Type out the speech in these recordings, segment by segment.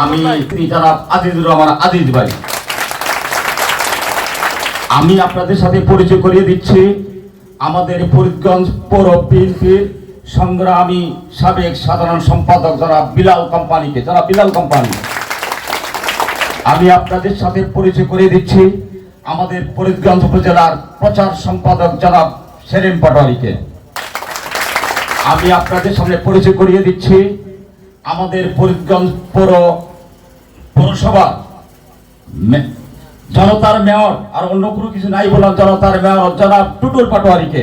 আমি জনাব আজিজুর রহমান আজিজ ভাই। আমি আপনাদের সাথে পরিচয় করিয়ে দিচ্ছি। আমাদের ফরিদগঞ্জ পৌর বিএনপির সংগ্রামী সাবেক সাধারণ সম্পাদক যারা বিলাল কোম্পানিকে। যারা বিলাল কোম্পানি, আমি আপনাদের সাথে পরিচয় করিয়ে দিচ্ছি। আমাদের ফরিদগঞ্জ উপজেলার প্রচার সম্পাদক জনাব সেলিম পাটোয়ারিকে। আমি আপনাদের সামনে পরিচয় করিয়ে দিচ্ছি। আমাদের ফরিদগঞ্জ পৌর পৌরসভা জনতার মেয়র, আর অন্য কোনো কিছু নাই বললাম জনতার মেয়র, জনাব টুটুল পাটোয়ারিকে।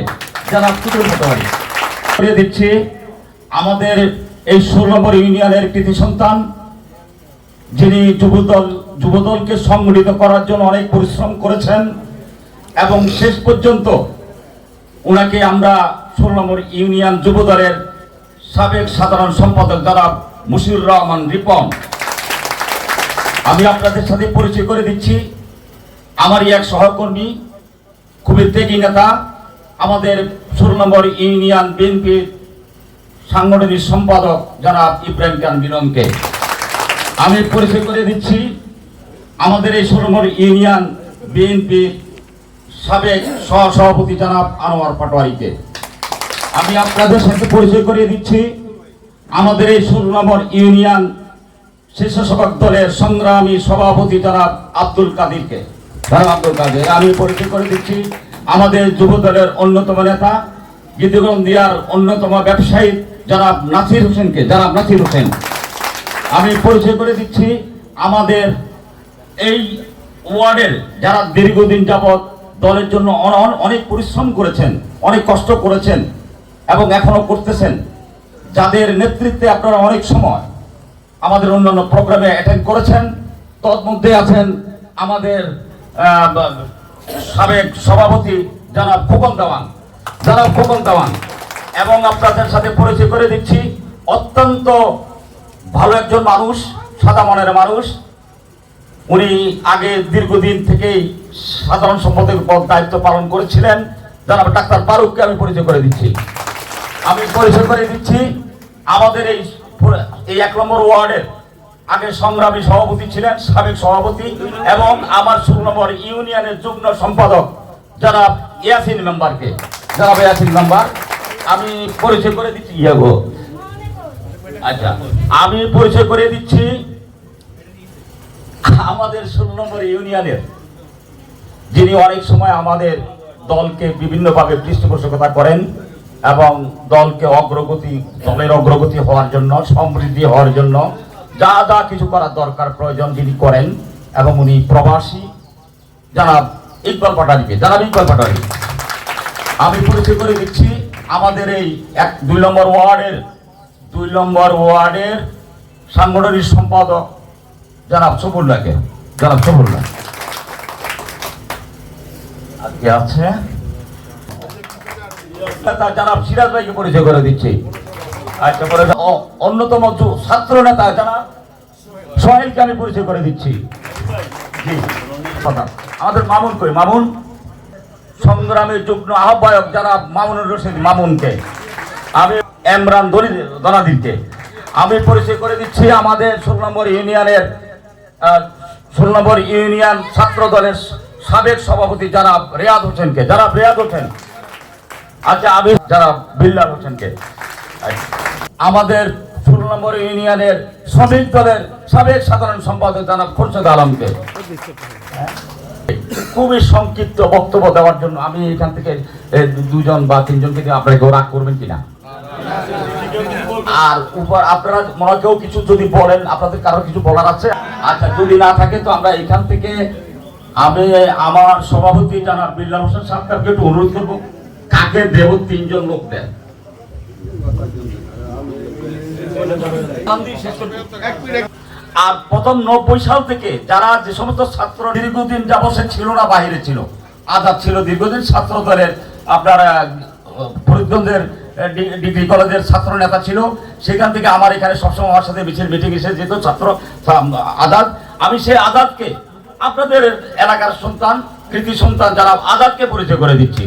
জনাব টুটুল পাটোয়ারি। করিয়ে দিচ্ছি, আমাদের এই ষোলো নম্বর ইউনিয়নের কৃতি সন্তান, যিনি যুবদল যুবদলকে সংগঠিত করার জন্য অনেক পরিশ্রম করেছেন, এবং শেষ পর্যন্ত ওনাকে আমরা ষোলো নম্বর ইউনিয়ন যুবদলের সাবেক সাধারণ সম্পাদক যারা মুশিউর রহমান রিপন। আমি আপনাদের সাথে পরিচয় করে দিচ্ছি। আমারই এক সহকর্মী, খুবই ত্যাগী নেতা, আমাদের ষোলো নম্বর ইউনিয়ন বিএনপির সাংগঠনিক সম্পাদক জনাব ইব্রাহিম খান মিলনকে আমি পরিচয় করে দিচ্ছি, আমাদের এই ষোলো নম্বর ইউনিয়ন বিএনপির সাবেক সহসভাপতি জনাব আনোয়ার পাটোয়ারিকে। আমি আপনাদের সাথে পরিচয় করিয়ে দিচ্ছি। আমাদের এই ষোলো নম্বর ইউনিয়ন স্বেচ্ছাসেবক দলের সংগ্রামী সভাপতি জনাব আব্দুল কাদিরকে। জনাব আব্দুল কাদের। আমি পরিচয় করে দিচ্ছি আমাদের যুব দলের অন্যতম নেতা গীতিগঞ্জ দিয়ার অন্যতম ব্যবসায়ী জনাব নাসির হোসেনকে, জনাব নাসির হোসেন। আমি পরিচয় করে দিচ্ছি আমাদের এই ওয়ার্ডের যারা দীর্ঘদিন যাবৎ দলের জন্য অন- অন- অনেক পরিশ্রম করেছেন, অনেক কষ্ট করেছেন এবং এখনও করতেছেন যাদের নেতৃত্বে আপনারা অনেক সময় আমাদের অন্যান্য প্রোগ্রামে অ্যাটেন্ড করেছেন, তন্মধ্যে আছেন আমাদের সাবেক সভাপতি যারা খোকন দেওয়ান। যারা খোকন দেওয়ান, এবং আপনাদের সাথে পরিচয় করে দিচ্ছি। অত্যন্ত ভালো একজন মানুষ, সাদা মনের মানুষ। উনি আগে দীর্ঘদিন থেকেই সাধারণ সম্পাদকের পদ দায়িত্ব পালন করেছিলেন। যারা ডাক্তার ফারুককে আমি পরিচয় করে দিচ্ছি। আমি পরিচয় করে দিচ্ছি, আমাদের এই এই এক নম্বর ওয়ার্ডের আগে সংগ্রামী সভাপতি ছিলেন, সাবেক সভাপতি, এবং আমার ষোলো নম্বর ইউনিয়নের যুগ্ম সম্পাদক যারা ইয়াসিন মেম্বারকে। যারা ইয়াসিন মেম্বার, আমি পরিচয় করে দিচ্ছি, ইয়া গো। আচ্ছা আমি পরিচয় করে দিচ্ছি আমাদের ষোলো নম্বর ইউনিয়নের, যিনি অনেক সময় আমাদের দলকে বিভিন্নভাবে পৃষ্ঠপোষকতা করেন। এবং দলকে অগ্রগতি, দলের অগ্রগতি হওয়ার জন্য, সমৃদ্ধি হওয়ার জন্য যা যা কিছু করার দরকার, প্রয়োজন যিনি করেন এবং উনি প্রবাসী। জানাব ইকবাল পাটারিকে, জানাব ইকবাল পাটারি, আমি পরিচয় করে দিচ্ছি আমাদের এই এক, দুই নম্বর ওয়ার্ডের, দুই নম্বর ওয়ার্ডের সাংগঠনিক সম্পাদক জনাব সবুল্লাহকে জনাব সবুল্লাহ আজকে আছে জনাব সিরাজ ভাইকে পরিচয় করে দিচ্ছি। আচ্ছা পরে অন্যতম ছাত্র নেতা জনাব সোহেলকে আমি পরিচয় করে দিচ্ছি। জি। আমাদের মামুন কই? মামুন? সংগ্রামের যুগ্ম আহ্বায়ক যারা মামুনুর রশিদ মামুনকে। আমি এমরান দলি দনাদিনকে আমি পরিচয় করে দিচ্ছি আমাদের ষোলো নম্বর ইউনিয়নের ষোলো নম্বর ইউনিয়ন ছাত্র দলের সাবেক সভাপতি যারা রেয়াদ হোসেনকে। যারা রেয়াদ হোসেন আচ্ছা আমি যারা বিল্লাল হোসেনকে। আমাদের ষোলো নম্বর ইউনিয়নের শ্রমিক দলের সাবেক সাধারণ সম্পাদক জানাব খোরশেদ আলমকে। খুবই সংক্ষিপ্ত বক্তব্য দেওয়ার জন্য আমি এখান থেকে দুজন বা তিনজনকে দিয়ে আপনারা কেউ রাগ করবেন কিনা? আর উপর আপনারা মনে কিছু যদি বলেন, আপনাদের কারও কিছু বলার আছে? আচ্ছা যদি না থাকে তো আমরা এখান থেকে আমি, আমার সভাপতি জানাব বিল্লাল হোসেন সাহেবকে একটু অনুরোধ করব। কাকে দেব তিনজন লোক দেন। আর প্রথম নব্বই সাল থেকে যারা যে সমস্ত ছাত্র দীর্ঘদিন যাবসে ছিল না, বাহিরে ছিল। আজাদ ছিল দীর্ঘদিন ছাত্র দলের আপনার ফরিদগঞ্জের ডিগ্রি কলেজের ছাত্র নেতা ছিল। সেখান থেকে আমার এখানে সবসময় আমার সাথে মিছিল, মিটিং এসে যেত ছাত্র আজাদ, আমি সেই আজাদকে আপনাদের এলাকার সন্তান, কৃতি সন্তান, যারা আজাদকে পরিচয় করে দিচ্ছি।